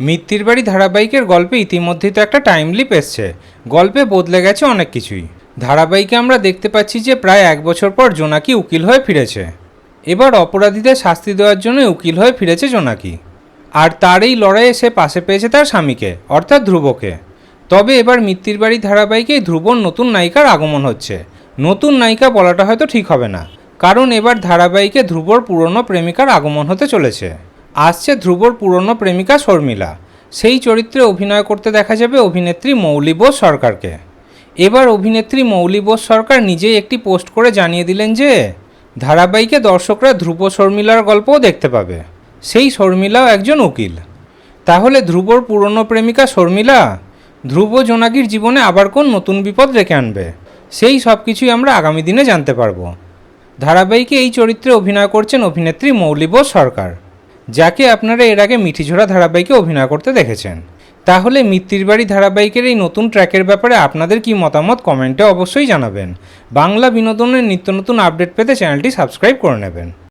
মিত্তির বাড়ি ধারাবাহিকের গল্পে ইতিমধ্যেই তো একটা টাইম লিপ এসছে। গল্পে বদলে গেছে অনেক কিছুই। ধারাবাহিকে আমরা দেখতে পাচ্ছি যে প্রায় এক বছর পর জোনাকি উকিল হয়ে ফিরেছে। এবার অপরাধীদের শাস্তি দেওয়ার জন্য উকিল হয়ে ফিরেছে জোনাকি। আর তার এই লড়াইয়ে সে পাশে পেয়েছে তার স্বামীকে, অর্থাৎ ধ্রুবকে। তবে এবার মিত্তির বাড়ি ধারাবাহিকে ধ্রুবর নতুন নায়িকার আগমন হচ্ছে। নতুন নায়িকা বলাটা হয়তো ঠিক হবে না। কারণ এবার ধারাবাহিকে ধ্রুবর পুরনো প্রেমিকার আগমন হতে চলেছে। আসছে ধ্রুবর পুরনো প্রেমিকা শর্মিলা। সেই চরিত্রে অভিনয় করতে দেখা যাবে অভিনেত্রী মৌলি বোস সরকারকে। এবার অভিনেত্রী মৌলি বোস সরকার নিজেই একটি পোস্ট করে জানিয়ে দিলেন যে, ধারাবাহিকে দর্শকরা ধ্রুব শর্মিলার গল্পও দেখতে পাবে। সেই শর্মিলাও একজন উকিল। তাহলে ধ্রুবর পুরনো প্রেমিকা শর্মিলা, ধ্রুব জোনাকির জীবনে আবার কোন নতুন বিপদ রেখে আনবে? সেই সব কিছুই আমরা আগামী দিনে জানতে পারব। ধারাবাহিকে এই চরিত্রে অভিনয় করছেন অভিনেত্রী মৌলি বোস সরকার। যাকে আপনারা এর আগে মিঠিঝোড়া ধারাবাহিকে অভিনয় করতে দেখেছেন। তাহলে মিত্তির বাড়ি ধারাবাহিকের এই নতুন ট্র্যাকের ব্যাপারে আপনাদের কি মতামত কমেন্টে অবশ্যই জানাবেন। বাংলা বিনোদনের নিত্য নতুন আপডেট পেতে চ্যানেলটি সাবস্ক্রাইব করে নেবেন।